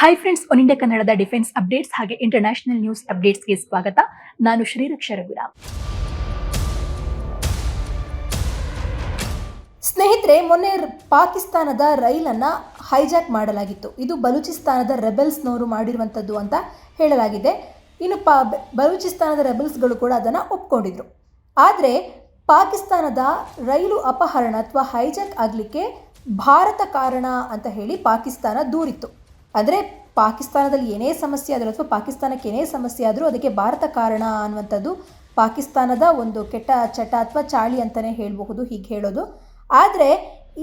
Hi friends one India ಕನ್ನಡದ defence updates ಹಾಗೆ international news ಅಪ್ಡೇಟ್ಸ್ಗೆ ಸ್ವಾಗತ. ನಾನು ಶ್ರೀರಕ್ಷ ರಘುರಾಮ್. ಸ್ನೇಹಿತರೆ, ಮೊನ್ನೆ ಪಾಕಿಸ್ತಾನದ ರೈಲನ್ನು ಹೈಜಾಕ್ ಮಾಡಲಾಗಿತ್ತು. ಇದು ಬಲೂಚಿಸ್ತಾನದ ರೆಬೆಲ್ಸ್ನವರು ಮಾಡಿರುವಂಥದ್ದು ಅಂತ ಹೇಳಲಾಗಿದೆ. ಇನ್ನು ಪಾ, ಬಲೂಚಿಸ್ತಾನದ ರೆಬೆಲ್ಸ್ಗಳು ಕೂಡ ಅದನ್ನು ಒಪ್ಕೊಂಡಿದ್ರು. ಆದರೆ, ಪಾಕಿಸ್ತಾನದ ರೈಲು ಅಪಹರಣ ಅಥವಾ ಹೈಜಾಕ್ ಆಗಲಿಕ್ಕೆ ಭಾರತ ಕಾರಣ ಅಂತ ಹೇಳಿ ಪಾಕಿಸ್ತಾನ ದೂರಿತ್ತು. ಅಂದರೆ ಪಾಕಿಸ್ತಾನದಲ್ಲಿ ಏನೇ ಸಮಸ್ಯೆ ಆದರೂ ಅಥವಾ ಪಾಕಿಸ್ತಾನಕ್ಕೆ ಏನೇ ಸಮಸ್ಯೆ ಆದರೂ ಅದಕ್ಕೆ ಭಾರತ ಕಾರಣ ಅನ್ನುವಂಥದ್ದು ಪಾಕಿಸ್ತಾನದ ಒಂದು ಕೆಟ್ಟ ಚಟ ಅಥವಾ ಚಾಳಿ ಅಂತಲೇ ಹೇಳಬಹುದು, ಹೀಗೆ ಹೇಳೋದು. ಆದರೆ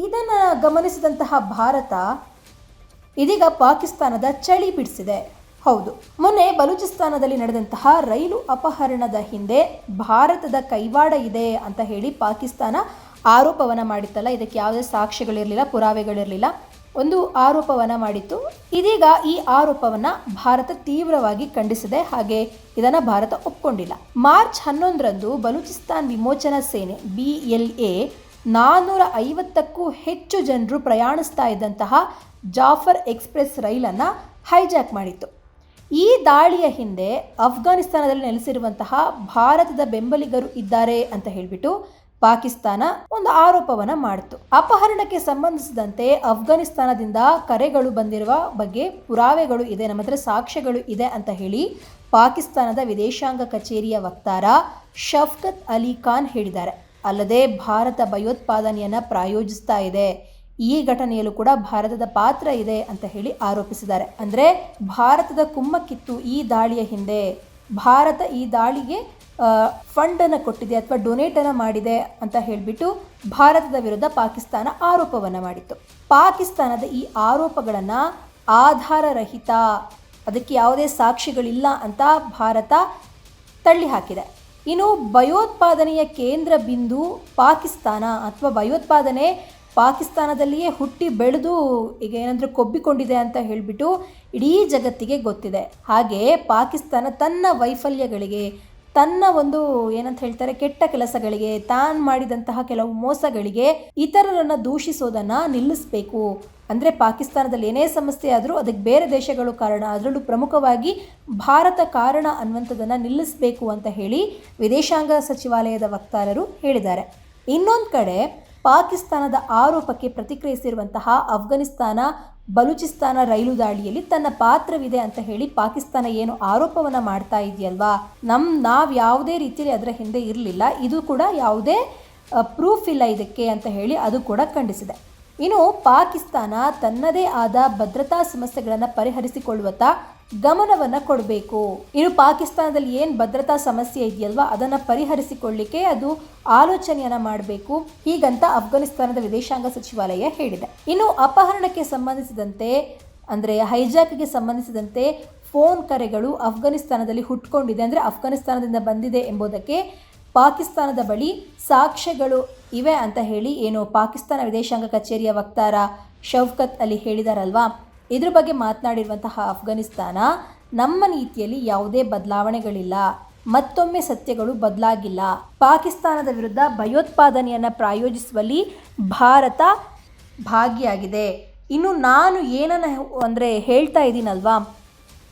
ಇದನ್ನು ಗಮನಿಸಿದಂತಹ ಭಾರತ ಇದೀಗ ಪಾಕಿಸ್ತಾನದ ಚಳಿ ಬಿಡಿಸಿದೆ. ಹೌದು. ಮೊನ್ನೆ ಬಲೂಚಿಸ್ತಾನದಲ್ಲಿ ನಡೆದಂತಹ ರೈಲು ಅಪಹರಣದ ಹಿಂದೆ ಭಾರತದ ಕೈವಾಡ ಇದೆ ಅಂತ ಹೇಳಿ ಪಾಕಿಸ್ತಾನ ಆರೋಪವನ್ನು ಮಾಡಿತ್ತಲ್ಲ. ಇದಕ್ಕೆ ಯಾವುದೇ ಸಾಕ್ಷ್ಯಗಳಿರಲಿಲ್ಲ, ಪುರಾವೆಗಳಿರಲಿಲ್ಲ. ಒಂದು ಆರೋಪವನ್ನು ಮಾಡಿತ್ತು. ಇದೀಗ ಈ ಆರೋಪವನ್ನು ಭಾರತ ತೀವ್ರವಾಗಿ ಖಂಡಿಸಿದೆ. ಹಾಗೆ ಇದನ್ನು ಭಾರತ ಒಪ್ಕೊಂಡಿಲ್ಲ. ಮಾರ್ಚ್ ಹನ್ನೊಂದರಂದು ಬಲೂಚಿಸ್ತಾನ್ ವಿಮೋಚನಾ ಸೇನೆ ಬಿ ಎಲ್ ಎ ನಾನ್ನೂರ ಐವತ್ತಕ್ಕೂ ಹೆಚ್ಚು ಜನರು ಪ್ರಯಾಣಿಸ್ತಾ ಇದ್ದಂತಹ ಜಾಫರ್ ಎಕ್ಸ್ಪ್ರೆಸ್ ರೈಲನ್ನು ಹೈಜಾಕ್ ಮಾಡಿತ್ತು. ಈ ದಾಳಿಯ ಹಿಂದೆ ಅಫ್ಘಾನಿಸ್ತಾನದಲ್ಲಿ ನೆಲೆಸಿರುವಂತಹ ಭಾರತದ ಬೆಂಬಲಿಗರು ಇದ್ದಾರೆ ಅಂತ ಹೇಳಿಬಿಟ್ಟು ಪಾಕಿಸ್ತಾನ ಒಂದು ಆರೋಪವನ್ನು ಮಾಡಿತು. ಅಪಹರಣಕ್ಕೆ ಸಂಬಂಧಿಸಿದಂತೆ ಅಫ್ಘಾನಿಸ್ತಾನದಿಂದ ಕರೆಗಳು ಬಂದಿರುವ ಬಗ್ಗೆ ಪುರಾವೆಗಳು ಇದೆ, ನಮ್ಮ ಹತ್ರ ಸಾಕ್ಷ್ಯಗಳು ಇದೆ ಅಂತ ಹೇಳಿ ಪಾಕಿಸ್ತಾನದ ವಿದೇಶಾಂಗ ಕಚೇರಿಯ ವಕ್ತಾರ ಶಫ್ಕತ್ ಅಲಿ ಖಾನ್ ಹೇಳಿದ್ದಾರೆ. ಅಲ್ಲದೆ ಭಾರತ ಭಯೋತ್ಪಾದನೆಯನ್ನು ಪ್ರಾಯೋಜಿಸ್ತಾ ಇದೆ, ಈ ಘಟನೆಯಲ್ಲೂ ಕೂಡ ಭಾರತದ ಪಾತ್ರ ಇದೆ ಅಂತ ಹೇಳಿ ಆರೋಪಿಸಿದ್ದಾರೆ. ಅಂದರೆ ಭಾರತದ ಕುಮ್ಮಕ್ಕಿತ್ತು ಈ ದಾಳಿಯ ಹಿಂದೆ, ಭಾರತ ಈ ದಾಳಿಗೆ ಫಂಡನ್ನು ಕೊಟ್ಟಿದೆ ಅಥವಾ ಡೊನೇಟನ್ನು ಮಾಡಿದೆ ಅಂತ ಹೇಳಿಬಿಟ್ಟು ಭಾರತದ ವಿರುದ್ಧ ಪಾಕಿಸ್ತಾನ ಆರೋಪವನ್ನು ಮಾಡಿತ್ತು. ಪಾಕಿಸ್ತಾನದ ಈ ಆರೋಪಗಳನ್ನು ಆಧಾರರಹಿತ, ಅದಕ್ಕೆ ಯಾವುದೇ ಸಾಕ್ಷಿಗಳಿಲ್ಲ ಅಂತ ಭಾರತ ತಳ್ಳಿ ಹಾಕಿದೆ ಇನ್ನು ಭಯೋತ್ಪಾದನೆಯ ಕೇಂದ್ರ ಬಿಂದು ಪಾಕಿಸ್ತಾನ ಅಥವಾ ಭಯೋತ್ಪಾದನೆ ಪಾಕಿಸ್ತಾನದಲ್ಲಿಯೇ ಹುಟ್ಟಿ ಬೆಳೆದು ಈಗ ಏನಂದ್ರೆ ಕೊಬ್ಬಿಕೊಂಡಿದೆ ಅಂತ ಹೇಳಿಬಿಟ್ಟು ಇಡೀ ಜಗತ್ತಿಗೆ ಗೊತ್ತಿದೆ. ಹಾಗೆ ಪಾಕಿಸ್ತಾನ ತನ್ನ ವೈಫಲ್ಯಗಳಿಗೆ ತನ್ನ ಒಂದು ಏನಂತ ಹೇಳ್ತಾರೆ, ಕೆಟ್ಟ ಕೆಲಸಗಳಿಗೆ, ತಾನು ಮಾಡಿದಂತಹ ಕೆಲವು ಮೋಸಗಳಿಗೆ ಇತರರನ್ನು ದೂಷಿಸೋದನ್ನ ನಿಲ್ಲಿಸಬೇಕು. ಅಂದರೆ ಪಾಕಿಸ್ತಾನದಲ್ಲಿ ಏನೇ ಸಮಸ್ಯೆ ಆದರೂ ಅದಕ್ಕೆ ಬೇರೆ ದೇಶಗಳು ಕಾರಣ. ಅದರಲ್ಲೂ ಪ್ರಮುಖವಾಗಿ ಭಾರತ ಕಾರಣ ಅನ್ನುವಂಥದ್ದನ್ನು ನಿಲ್ಲಿಸಬೇಕು ಅಂತ ಹೇಳಿ ವಿದೇಶಾಂಗ ಸಚಿವಾಲಯದ ವಕ್ತಾರರು ಹೇಳಿದ್ದಾರೆ. ಇನ್ನೊಂದು ಕಡೆ ಪಾಕಿಸ್ತಾನದ ಆರೋಪಕ್ಕೆ ಪ್ರತಿಕ್ರಿಯಿಸಿರುವಂತಹ ಅಫ್ಘಾನಿಸ್ತಾನ ಬಲೂಚಿಸ್ತಾನ ರೈಲು ದಾಳಿಯಲ್ಲಿ ತನ್ನ ಪಾತ್ರವಿದೆ ಅಂತ ಹೇಳಿ ಪಾಕಿಸ್ತಾನ ಏನು ಆರೋಪವನ್ನು ಮಾಡ್ತಾ ಇದೆಯಲ್ವಾ? ನಮ್ಮ ನಾವು ಯಾವುದೇ ರೀತಿಯಲ್ಲಿ ಅದರ ಹಿಂದೆ ಇರಲಿಲ್ಲ. ಇದು ಕೂಡ ಯಾವುದೇ ಪ್ರೂಫ್ ಇಲ್ಲ ಇದಕ್ಕೆ ಅಂತ ಹೇಳಿ ಅದು ಕೂಡ ಖಂಡಿಸಿದೆ. ಇನ್ನು ಪಾಕಿಸ್ತಾನ ತನ್ನದೇ ಆದ ಭದ್ರತಾ ಸಮಸ್ಯೆಗಳನ್ನು ಪರಿಹರಿಸಿಕೊಳ್ಳುವತ್ತ ಗಮನವನ್ನು ಕೊಡಬೇಕು. ಇನ್ನು ಪಾಕಿಸ್ತಾನದಲ್ಲಿ ಏನು ಭದ್ರತಾ ಸಮಸ್ಯೆ ಇದೆಯಲ್ವಾ, ಅದನ್ನು ಪರಿಹರಿಸಿಕೊಳ್ಳಿಕ್ಕೆ ಅದು ಆಲೋಚನೆಯನ್ನು ಮಾಡಬೇಕು. ಹೀಗಂತ ಅಫ್ಘಾನಿಸ್ತಾನದ ವಿದೇಶಾಂಗ ಸಚಿವಾಲಯ ಹೇಳಿದೆ. ಇನ್ನು ಅಪಹರಣಕ್ಕೆ ಸಂಬಂಧಿಸಿದಂತೆ, ಅಂದರೆ ಹೈಜಾಕ್ಗೆ ಸಂಬಂಧಿಸಿದಂತೆ ಫೋನ್ ಕರೆಗಳು ಅಫ್ಘಾನಿಸ್ತಾನದಲ್ಲಿ ಹುಟ್ಕೊಂಡಿದೆ. ಅಂದರೆ ಅಫ್ಘಾನಿಸ್ತಾನದಿಂದ ಬಂದಿದೆ ಎಂಬುದಕ್ಕೆ ಪಾಕಿಸ್ತಾನದ ಬಳಿ ಸಾಕ್ಷ್ಯಗಳು ಇವೆ ಅಂತ ಹೇಳಿ ಏನು ಪಾಕಿಸ್ತಾನ ವಿದೇಶಾಂಗ ಕಚೇರಿಯ ವಕ್ತಾರ ಶೌಕತ್ ಅಲಿ ಹೇಳಿದಾರಲ್ವಾ? ಇದ್ರ ಬಗ್ಗೆ ಮಾತನಾಡಿರುವಂತಹ ಅಫ್ಘಾನಿಸ್ತಾನ, ನಮ್ಮ ನೀತಿಯಲ್ಲಿ ಯಾವುದೇ ಬದಲಾವಣೆಗಳಿಲ್ಲ, ಮತ್ತೊಮ್ಮೆ ಸತ್ಯಗಳು ಬದಲಾಗಿಲ್ಲ. ಪಾಕಿಸ್ತಾನದ ವಿರುದ್ಧ ಭಯೋತ್ಪಾದನೆಯನ್ನು ಪ್ರಾಯೋಜಿಸುವಲ್ಲಿ ಭಾರತ ಭಾಗಿಯಾಗಿದೆ. ಇನ್ನು ನಾನು ಏನನ್ನು ಅಂದರೆ ಹೇಳ್ತಾ ಇದ್ದೀನಲ್ವಾ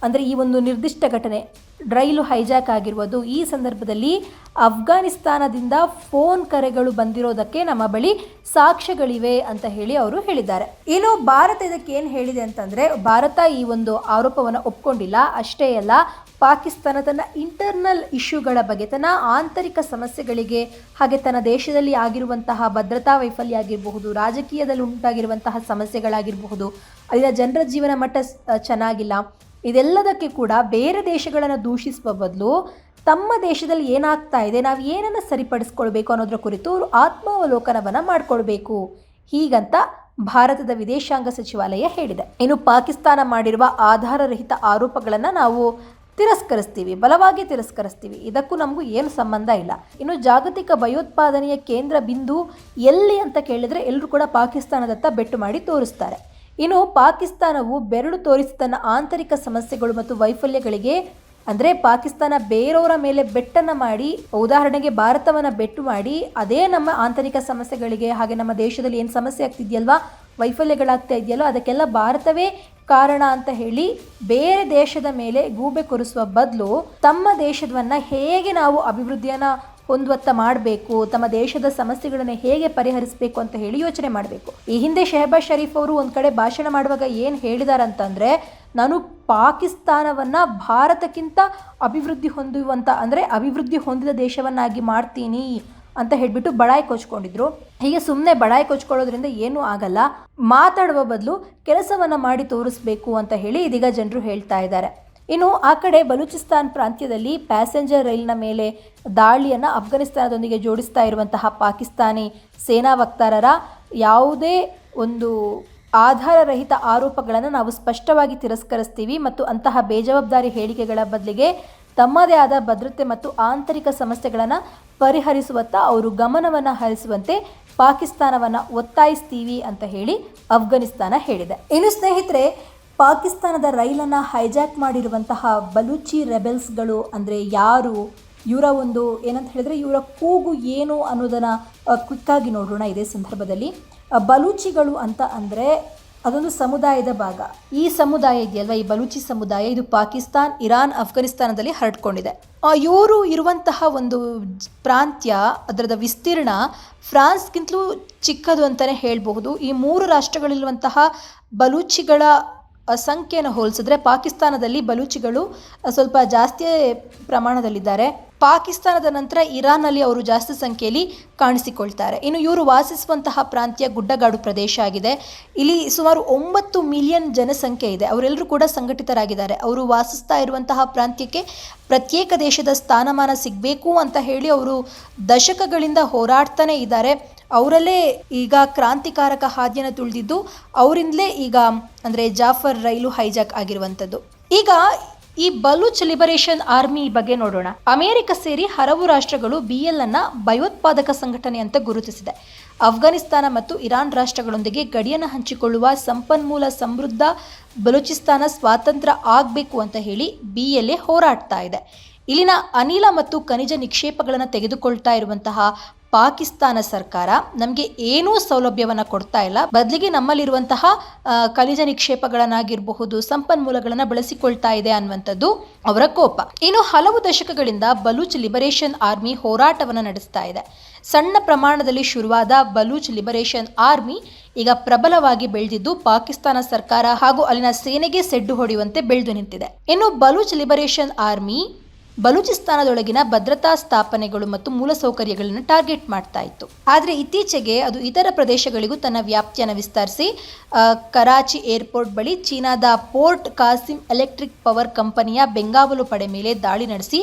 ಅಂದರೆ ಈ ಒಂದು ನಿರ್ದಿಷ್ಟ ಘಟನೆ. ರೈಲು ಹೈಜಾಕ್ ಆಗಿರುವುದು. ಈ ಸಂದರ್ಭದಲ್ಲಿ ಅಫ್ಘಾನಿಸ್ತಾನದಿಂದ ಫೋನ್ ಕರೆಗಳು ಬಂದಿರೋದಕ್ಕೆ ನಮ್ಮ ಬಳಿ ಸಾಕ್ಷ್ಯಗಳಿವೆ ಅಂತ ಹೇಳಿ ಅವರು ಹೇಳಿದ್ದಾರೆ. ಇನ್ನು ಭಾರತ ಇದಕ್ಕೆ ಏನು ಹೇಳಿದೆ ಅಂತಂದರೆ, ಭಾರತ ಈ ಒಂದು ಆರೋಪವನ್ನು ಒಪ್ಕೊಂಡಿಲ್ಲ. ಅಷ್ಟೇ ಅಲ್ಲ, ಪಾಕಿಸ್ತಾನ ತನ್ನ ಇಂಟರ್ನಲ್ ಇಶ್ಯೂಗಳ ಬಗ್ಗೆ, ತನ್ನ ಆಂತರಿಕ ಸಮಸ್ಯೆಗಳಿಗೆ, ಹಾಗೆ ತನ್ನ ದೇಶದಲ್ಲಿ ಆಗಿರುವಂತಹ ಭದ್ರತಾ ವೈಫಲ್ಯ ಆಗಿರಬಹುದು, ರಾಜಕೀಯದಲ್ಲಿ ಉಂಟಾಗಿರುವಂತಹ ಸಮಸ್ಯೆಗಳಾಗಿರಬಹುದು, ಅಲ್ಲಿನ ಜನರ ಜೀವನ ಮಟ್ಟ ಚೆನ್ನಾಗಿಲ್ಲ. ಇದೆಲ್ಲದಕ್ಕೆ ಕೂಡ ಬೇರೆ ದೇಶಗಳನ್ನು ದೂಷಿಸುವ ಬದಲು ತಮ್ಮ ದೇಶದಲ್ಲಿ ಏನಾಗ್ತಾ ಇದೆ, ನಾವು ಏನನ್ನು ಸರಿಪಡಿಸ್ಕೊಳ್ಬೇಕು ಅನ್ನೋದರ ಕುರಿತು ಅವರು ಆತ್ಮಾವಲೋಕನವನ್ನು ಮಾಡಿಕೊಳ್ಬೇಕು. ಹೀಗಂತ ಭಾರತದ ವಿದೇಶಾಂಗ ಸಚಿವಾಲಯ ಹೇಳಿದೆ. ಇನ್ನು ಪಾಕಿಸ್ತಾನ ಮಾಡಿರುವ ಆಧಾರರಹಿತ ಆರೋಪಗಳನ್ನು ನಾವು ತಿರಸ್ಕರಿಸ್ತೀವಿ, ಬಲವಾಗಿ ತಿರಸ್ಕರಿಸ್ತೀವಿ. ಇದಕ್ಕೂ ನಮಗೂ ಏನು ಸಂಬಂಧ ಇಲ್ಲ. ಇನ್ನು ಜಾಗತಿಕ ಭಯೋತ್ಪಾದನೆಯ ಕೇಂದ್ರ ಬಿಂದು ಎಲ್ಲಿ ಅಂತ ಕೇಳಿದರೆ ಎಲ್ಲರೂ ಕೂಡ ಪಾಕಿಸ್ತಾನದತ್ತ ಬೆಟ್ಟು ಮಾಡಿ ತೋರಿಸ್ತಾರೆ. ಇನ್ನು ಪಾಕಿಸ್ತಾನವು ಬೆರಳು ತೋರಿಸಿ ತನ್ನ ಆಂತರಿಕ ಸಮಸ್ಯೆಗಳು ಮತ್ತು ವೈಫಲ್ಯಗಳಿಗೆ, ಅಂದರೆ ಪಾಕಿಸ್ತಾನ ಬೇರೆಯವರ ಮೇಲೆ ಬೆಟ್ಟನ್ನು ಮಾಡಿ, ಉದಾಹರಣೆಗೆ ಭಾರತವನ್ನು ಬೆಟ್ಟು ಮಾಡಿ, ಅದೇ ನಮ್ಮ ಆಂತರಿಕ ಸಮಸ್ಯೆಗಳಿಗೆ, ಹಾಗೆ ನಮ್ಮ ದೇಶದಲ್ಲಿ ಏನು ಸಮಸ್ಯೆ ಆಗ್ತಿದೆಯಲ್ವಾ, ವೈಫಲ್ಯಗಳಾಗ್ತಾ ಇದೆಯಲ್ಲೋ ಅದಕ್ಕೆಲ್ಲ ಭಾರತವೇ ಕಾರಣ ಅಂತ ಹೇಳಿ ಬೇರೆ ದೇಶದ ಮೇಲೆ ಗೂಬೆ ಕೊರಿಸುವ ಬದಲು ತಮ್ಮ ದೇಶವನ್ನು ಹೇಗೆ ನಾವು ಅಭಿವೃದ್ಧಿಯನ್ನ ಹೊಂದುವತ್ತ ಮಾಡಬೇಕು, ತಮ್ಮ ದೇಶದ ಸಮಸ್ಯೆಗಳನ್ನು ಹೇಗೆ ಪರಿಹರಿಸಬೇಕು ಅಂತ ಹೇಳಿ ಯೋಚನೆ ಮಾಡಬೇಕು. ಈ ಹಿಂದೆ ಶೆಹಬಾಜ್ ಶರೀಫ್ ಅವರು ಒಂದು ಕಡೆ ಭಾಷಣ ಮಾಡುವಾಗ ಏನು ಹೇಳಿದಾರಂತಂದ್ರೆ, ನಾನು ಪಾಕಿಸ್ತಾನವನ್ನ ಭಾರತಕ್ಕಿಂತ ಅಭಿವೃದ್ಧಿ ಹೊಂದುವಂತ, ಅಂದರೆ ಅಭಿವೃದ್ಧಿ ಹೊಂದಿದ ದೇಶವನ್ನಾಗಿ ಮಾಡ್ತೀನಿ ಅಂತ ಹೇಳಿಬಿಟ್ಟು ಬಡಾಯಿ ಕೊಚ್ಕೊಂಡಿದ್ರು. ಹೀಗೆ ಸುಮ್ಮನೆ ಬಡಾಯಿ ಕೊಚ್ಕೊಳ್ಳೋದ್ರಿಂದ ಏನೂ ಆಗಲ್ಲ. ಮಾತಾಡುವ ಬದಲು ಕೆಲಸವನ್ನ ಮಾಡಿ ತೋರಿಸ್ಬೇಕು ಅಂತ ಹೇಳಿ ಇದೀಗ ಜನರು ಹೇಳ್ತಾ ಇದ್ದಾರೆ. ಇನ್ನು ಆ ಕಡೆ ಬಲೂಚಿಸ್ತಾನ್ ಪ್ರಾಂತ್ಯದಲ್ಲಿ ಪ್ಯಾಸೆಂಜರ್ ರೈಲಿನ ಮೇಲೆ ದಾಳಿಯನ್ನು ಅಫ್ಘಾನಿಸ್ತಾನದೊಂದಿಗೆ ಜೋಡಿಸ್ತಾ ಇರುವಂತಹ ಪಾಕಿಸ್ತಾನಿ ಸೇನಾ ವಕ್ತಾರರ ಯಾವುದೇ ಒಂದು ಆಧಾರರಹಿತ ಆರೋಪಗಳನ್ನು ನಾವು ಸ್ಪಷ್ಟವಾಗಿ ತಿರಸ್ಕರಿಸ್ತೀವಿ ಮತ್ತು ಅಂತಹ ಬೇಜವಾಬ್ದಾರಿ ಹೇಳಿಕೆಗಳ ಬದಲಿಗೆ ತಮ್ಮದೇ ಆದ ಭದ್ರತೆ ಮತ್ತು ಆಂತರಿಕ ಸಮಸ್ಯೆಗಳನ್ನು ಪರಿಹರಿಸುವತ್ತ ಅವರು ಗಮನವನ್ನು ಹರಿಸುವಂತೆ ಪಾಕಿಸ್ತಾನವನ್ನು ಒತ್ತಾಯಿಸ್ತೀವಿ ಅಂತ ಹೇಳಿ ಅಫ್ಘಾನಿಸ್ತಾನ ಹೇಳಿದೆ. ಇನ್ನು ಸ್ನೇಹಿತರೆ ಪಾಕಿಸ್ತಾನದ ರೈಲನ್ನು ಹೈಜಾಕ್ ಮಾಡಿರುವಂತಹ ಬಲೂಚಿ ರೆಬೆಲ್ಸ್ಗಳು ಅಂದರೆ ಯಾರು? ಇವರ ಒಂದು ಏನಂತ ಹೇಳಿದ್ರೆ ಇವರ ಕೂಗು ಏನು ಅನ್ನೋದನ್ನು ಕ್ವಿಕ್ಕಾಗಿ ನೋಡೋಣ ಇದೇ ಸಂದರ್ಭದಲ್ಲಿ. ಬಲೂಚಿಗಳು ಅಂತ ಅಂದರೆ ಅದೊಂದು ಸಮುದಾಯದ ಭಾಗ. ಈ ಸಮುದಾಯ ಇದೆಯಲ್ವ? ಈ ಬಲೂಚಿ ಸಮುದಾಯ ಇದು ಪಾಕಿಸ್ತಾನ್, ಇರಾನ್ ಅಫ್ಘಾನಿಸ್ತಾನದಲ್ಲಿ ಹರಡ್ಕೊಂಡಿದೆ. ಇವರು ಇರುವಂತಹ ಒಂದು ಪ್ರಾಂತ್ಯ, ಅದರದ ವಿಸ್ತೀರ್ಣ ಫ್ರಾನ್ಸ್ಗಿಂತಲೂ ಚಿಕ್ಕದು ಅಂತಲೇ ಹೇಳಬಹುದು. ಈ ಮೂರು ರಾಷ್ಟ್ರಗಳಿರುವಂತಹ ಬಲೂಚಿಗಳ ಸಂಖ್ಯೆಯನ್ನು ಹೋಲಿಸಿದ್ರೆ ಪಾಕಿಸ್ತಾನದಲ್ಲಿ ಬಲೂಚಿಗಳು ಸ್ವಲ್ಪ ಜಾಸ್ತಿ ಪ್ರಮಾಣದಲ್ಲಿದ್ದಾರೆ. ಪಾಕಿಸ್ತಾನದ ನಂತರ ಇರಾನ್ನಲ್ಲಿ ಅವರು ಜಾಸ್ತಿ ಸಂಖ್ಯೆಯಲ್ಲಿ ಕಾಣಿಸಿಕೊಳ್ತಾರೆ. ಇನ್ನು ಇವರು ವಾಸಿಸುವಂತಹ ಪ್ರಾಂತ್ಯ ಗುಡ್ಡಗಾಡು ಪ್ರದೇಶ ಆಗಿದೆ. ಇಲ್ಲಿ ಸುಮಾರು ಒಂಬತ್ತು ಮಿಲಿಯನ್ ಜನಸಂಖ್ಯೆ ಇದೆ. ಅವರೆಲ್ಲರೂ ಕೂಡ ಸಂಘಟಿತರಾಗಿದ್ದಾರೆ. ಅವರು ವಾಸಿಸ್ತಾ ಇರುವಂತಹ ಪ್ರಾಂತ್ಯಕ್ಕೆ ಪ್ರತ್ಯೇಕ ದೇಶದ ಸ್ಥಾನಮಾನ ಸಿಗಬೇಕು ಅಂತ ಹೇಳಿ ಅವರು ದಶಕಗಳಿಂದ ಹೋರಾಡ್ತಾನೆ ಇದ್ದಾರೆ. ಅವರಲ್ಲೇ ಈಗ ಕ್ರಾಂತಿಕಾರಕ ಹಾದಿಯನ್ನು ತುಳಿದಿದ್ದು ಅವರಿಂದಲೇ ಈಗ, ಅಂದರೆ ಜಾಫರ್ ರೈಲು ಹೈಜಾಕ್ ಆಗಿರುವಂಥದ್ದು ಈಗ ಈ ಬಲೂಚ್ ಲಿಬರೇಷನ್ ಆರ್ಮಿ ಬಗ್ಗೆ ನೋಡೋಣ. ಅಮೆರಿಕ ಸೇರಿ ಹಲವು ರಾಷ್ಟ್ರಗಳು ಬಿ ಎಲ್ ಅನ್ನ ಭಯೋತ್ಪಾದಕ ಸಂಘಟನೆ ಅಂತ ಗುರುತಿಸಿದೆ. ಅಫ್ಘಾನಿಸ್ತಾನ ಮತ್ತು ಇರಾನ್ ರಾಷ್ಟ್ರಗಳೊಂದಿಗೆ ಗಡಿಯನ್ನು ಹಂಚಿಕೊಳ್ಳುವ ಸಂಪನ್ಮೂಲ ಸಮೃದ್ಧ ಬಲೂಚಿಸ್ತಾನ ಸ್ವಾತಂತ್ರ್ಯ ಆಗಬೇಕು ಅಂತ ಹೇಳಿ ಬಿ ಎಲ್ ಎ ಹೋರಾಡ್ತಾ ಇದೆ. ಇಲ್ಲಿನ ಅನಿಲ ಮತ್ತು ಖನಿಜ ನಿಕ್ಷೇಪಗಳನ್ನು ತೆಗೆದುಕೊಳ್ತಾ ಇರುವಂತಹ ಪಾಕಿಸ್ತಾನ ಸರ್ಕಾರ ನಮಗೆ ಏನೂ ಸೌಲಭ್ಯವನ್ನು ಕೊಡ್ತಾ ಇಲ್ಲ. ಬದಲಿಗೆ ನಮ್ಮಲ್ಲಿರುವಂತಹ ಖನಿಜ ನಿಕ್ಷೇಪಗಳನ್ನಾಗಿರಬಹುದು, ಸಂಪನ್ಮೂಲಗಳನ್ನು ಬಳಸಿಕೊಳ್ತಾ ಇದೆ ಅನ್ನುವಂಥದ್ದು ಅವರ ಕೋಪ. ಇನ್ನು ಹಲವು ದಶಕಗಳಿಂದ ಬಲೂಚ್ ಲಿಬರೇಷನ್ ಆರ್ಮಿ ಹೋರಾಟವನ್ನು ನಡೆಸ್ತಾ ಇದೆ. ಸಣ್ಣ ಪ್ರಮಾಣದಲ್ಲಿ ಶುರುವಾದ ಬಲೂಚ್ ಲಿಬರೇಷನ್ ಆರ್ಮಿ ಈಗ ಪ್ರಬಲವಾಗಿ ಬೆಳೆದಿದ್ದು ಪಾಕಿಸ್ತಾನ ಸರ್ಕಾರ ಹಾಗೂ ಅಲ್ಲಿನ ಸೇನೆಗೆ ಸೆಡ್ಡು ಹೊಡೆಯುವಂತೆ ಬೆಳೆದು ನಿಂತಿದೆ. ಇನ್ನು ಬಲೂಚ್ ಲಿಬರೇಷನ್ ಆರ್ಮಿ ಬಲೂಚಿಸ್ತಾನದೊಳಗಿನ ಭದ್ರತಾ ಸ್ಥಾಪನೆಗಳು ಮತ್ತು ಮೂಲಸೌಕರ್ಯಗಳನ್ನು ಟಾರ್ಗೆಟ್ ಮಾಡ್ತಾ ಇತ್ತು. ಆದರೆ ಇತ್ತೀಚೆಗೆ ಅದು ಇತರ ಪ್ರದೇಶಗಳಿಗೂ ತನ್ನ ವ್ಯಾಪ್ತಿಯನ್ನು ವಿಸ್ತರಿಸಿ ಕರಾಚಿ ಏರ್ಪೋರ್ಟ್ ಬಳಿ ಚೀನಾದ ಪೋರ್ಟ್ ಕಾಸಿಂ ಎಲೆಕ್ಟ್ರಿಕ್ ಪವರ್ ಕಂಪನಿಯ ಬೆಂಗಾವಲು ಪಡೆ ಮೇಲೆ ದಾಳಿ ನಡೆಸಿ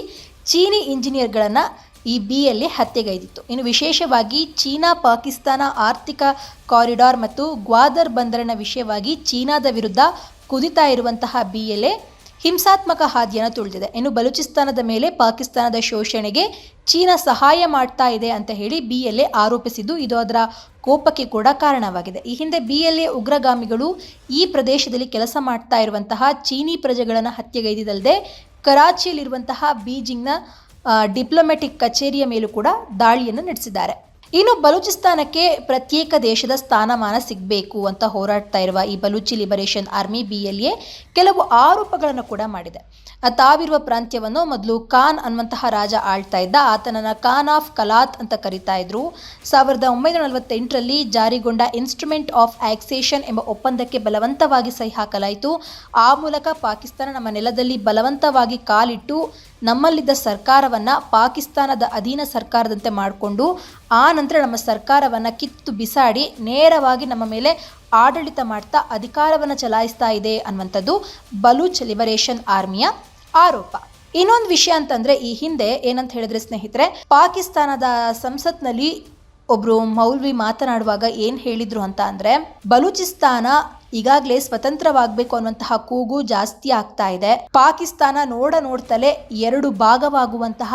ಚೀನಿ ಇಂಜಿನಿಯರ್ಗಳನ್ನು ಈ ಬಿಯಲ್ಲಿ ಹತ್ಯೆಗೈದಿತ್ತು. ಇನ್ನು ವಿಶೇಷವಾಗಿ ಚೀನಾ ಪಾಕಿಸ್ತಾನ ಆರ್ಥಿಕ ಕಾರಿಡಾರ್ ಮತ್ತು ಗ್ವಾದರ್ ಬಂದರಿನ ವಿಷಯವಾಗಿ ಚೀನಾದ ವಿರುದ್ಧ ಕುದಿತಾ ಇರುವಂತಹ ಬಿಎಲ್ಎ ಹಿಂಸಾತ್ಮಕ ಹಾದಿಯನ್ನು ತುಳಿದಿದೆ. ಇನ್ನು ಬಲೂಚಿಸ್ತಾನದ ಮೇಲೆ ಪಾಕಿಸ್ತಾನದ ಶೋಷಣೆಗೆ ಚೀನಾ ಸಹಾಯ ಮಾಡ್ತಾ ಇದೆ ಅಂತ ಹೇಳಿ ಬಿ ಎಲ್ ಎ ಆರೋಪಿಸಿದ್ದು ಇದು ಅದರ ಕೋಪಕ್ಕೆ ಕೂಡ ಕಾರಣವಾಗಿದೆ. ಈ ಹಿಂದೆ ಬಿ ಎಲ್ ಎ ಉಗ್ರಗಾಮಿಗಳು ಈ ಪ್ರದೇಶದಲ್ಲಿ ಕೆಲಸ ಮಾಡ್ತಾ ಇರುವಂತಹ ಚೀನಿ ಪ್ರಜೆಗಳನ್ನು ಹತ್ಯೆಗೈದಿದಲ್ಲದೆ ಕರಾಚಿಯಲ್ಲಿರುವಂತಹ ಬೀಜಿಂಗ್ನ ಡಿಪ್ಲೊಮ್ಯಾಟಿಕ್ ಕಚೇರಿಯ ಮೇಲೂ ಕೂಡ ದಾಳಿಯನ್ನು ನಡೆಸಿದ್ದಾರೆ. ಇನ್ನು ಬಲೂಚಿಸ್ತಾನಕ್ಕೆ ಪ್ರತ್ಯೇಕ ದೇಶದ ಸ್ಥಾನಮಾನ ಸಿಗಬೇಕು ಅಂತ ಹೋರಾಡ್ತಾ ಇರುವ ಈ Baluchi liberation army B L A ಕೆಲವು ಆರೋಪಗಳನ್ನು ಕೂಡ ಮಾಡಿದೆ. ತಾವಿರುವ ಪ್ರಾಂತ್ಯವನ್ನು ಮೊದಲು ಖಾನ್ ಅನ್ನುವಂತಹ ರಾಜ ಆಳ್ತಾ ಇದ್ದ. ಆತನನ್ನು ಖಾನ್ ಆಫ್ ಕಲಾತ್ ಅಂತ ಕರಿತಾ ಇದ್ರು. ಸಾವಿರದ ಒಂಬೈನೂರ ನಲವತ್ತೆಂಟರಲ್ಲಿ ಜಾರಿಗೊಂಡ ಇನ್ಸ್ಟ್ರುಮೆಂಟ್ ಆಫ್ ಆಕ್ಸೇಷನ್ ಎಂಬ ಒಪ್ಪಂದಕ್ಕೆ ಬಲವಂತವಾಗಿ ಸಹಿ ಹಾಕಲಾಯಿತು. ಆ ಮೂಲಕ ಪಾಕಿಸ್ತಾನ ನಮ್ಮ ನೆಲದಲ್ಲಿ ಬಲವಂತವಾಗಿ ಕಾಲಿಟ್ಟು ನಮ್ಮಲ್ಲಿದ್ದ ಸರ್ಕಾರವನ್ನ ಪಾಕಿಸ್ತಾನದ ಅಧೀನ ಸರ್ಕಾರದಂತೆ ಮಾಡಿಕೊಂಡು, ಆ ನಂತರ ನಮ್ಮ ಸರ್ಕಾರವನ್ನು ಕಿತ್ತು ಬಿಸಾಡಿ ನೇರವಾಗಿ ನಮ್ಮ ಮೇಲೆ ಆಡಳಿತ ಮಾಡ್ತಾ ಅಧಿಕಾರವನ್ನು ಚಲಾಯಿಸ್ತಾ ಇದೆ ಅನ್ನುವಂಥದ್ದು ಬಲೂಚ್ ಲಿಬರೇಷನ್ ಆರ್ಮಿಯ ಆರೋಪ. ಇನ್ನೊಂದು ವಿಷಯ ಅಂತಂದ್ರೆ, ಈ ಹಿಂದೆ ಏನಂತ ಹೇಳಿದ್ರೆ ಸ್ನೇಹಿತರೆ, ಪಾಕಿಸ್ತಾನದ ಸಂಸತ್ನಲ್ಲಿ ಒಬ್ರು ಮೌಲ್ವಿ ಮಾತನಾಡುವಾಗ ಏನ್ ಹೇಳಿದ್ರು ಅಂತ ಅಂದ್ರೆ, ಬಲೂಚಿಸ್ತಾನ ಈಗಾಗಲೇ ಸ್ವತಂತ್ರವಾಗಬೇಕು ಅನ್ನುವಂತಹ ಕೂಗು ಜಾಸ್ತಿ ಆಗ್ತಾ ಇದೆ. ಪಾಕಿಸ್ತಾನ ನೋಡ ನೋಡ್ತಲೇ ಎರಡು ಭಾಗವಾಗುವಂತಹ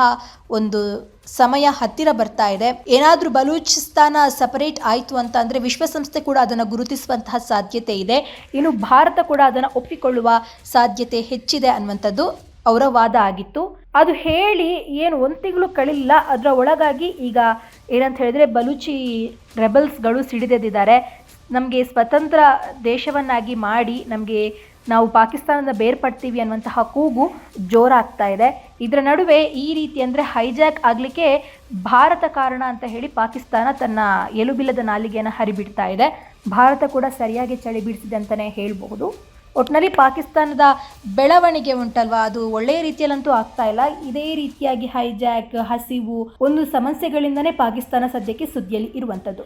ಒಂದು ಸಮಯ ಹತ್ತಿರ ಬರ್ತಾ ಇದೆ. ಏನಾದರೂ ಬಲೂಚಿಸ್ತಾನ ಸಪರೇಟ್ ಆಯಿತು ಅಂತ ಅಂದರೆ ವಿಶ್ವಸಂಸ್ಥೆ ಕೂಡ ಅದನ್ನು ಗುರುತಿಸುವಂತಹ ಸಾಧ್ಯತೆ ಇದೆ. ಇನ್ನು ಭಾರತ ಕೂಡ ಅದನ್ನು ಒಪ್ಪಿಕೊಳ್ಳುವ ಸಾಧ್ಯತೆ ಹೆಚ್ಚಿದೆ ಅನ್ನುವಂಥದ್ದು ಅವರ ವಾದ ಆಗಿತ್ತು. ಅದು ಹೇಳಿ ಏನು ಒಂದು ತಿಂಗಳು ಕಳಿಲ್ಲ ಅದರ ಒಳಗಾಗಿ ಈಗ ಏನಂತ ಹೇಳಿದ್ರೆ ಬಲೂಚಿ ರೆಬಲ್ಸ್ಗಳು ಸಿಡಿದೆದ್ದಿದ್ದಾರೆ. ನಮಗೆ ಸ್ವತಂತ್ರ ದೇಶವನ್ನಾಗಿ ಮಾಡಿ ನಮಗೆ ನಾವು ಪಾಕಿಸ್ತಾನದ ಬೇರ್ಪಡ್ತೀವಿ ಅನ್ನುವಂತಹ ಕೂಗು ಜೋರಾಗ್ತಾ ಇದೆ. ಇದರ ನಡುವೆ ಈ ರೀತಿ ಅಂದರೆ ಹೈಜಾಕ್ ಆಗಲಿಕ್ಕೆ ಭಾರತ ಕಾರಣ ಅಂತ ಹೇಳಿ ಪಾಕಿಸ್ತಾನ ತನ್ನ ಎಲುಬಿಲ್ಲದ ನಾಲಿಗೆಯನ್ನು ಹರಿಬಿಡ್ತಾ ಇದೆ. ಭಾರತ ಕೂಡ ಸರಿಯಾಗಿ ಚಳಿ ಬಿಡಿಸಿದೆ ಅಂತಲೇ ಹೇಳಬಹುದು. ಒಟ್ಟಿನಲ್ಲಿ ಪಾಕಿಸ್ತಾನದ ಬೆಳವಣಿಗೆ ಉಂಟಲ್ವಾ? ಅದು ಒಳ್ಳೆಯ ರೀತಿಯಲ್ಲಂತೂ ಆಗ್ತಾ ಇಲ್ಲ. ಇದೇ ರೀತಿಯಾಗಿ ಹೈಜಾಕ್, ಹಸಿವು ಒಂದು ಸಮಸ್ಯೆಗಳಿಂದನೇ ಪಾಕಿಸ್ತಾನ ಸದ್ಯಕ್ಕೆ ಸುದ್ದಿಯಲ್ಲಿ ಇರುವಂಥದ್ದು.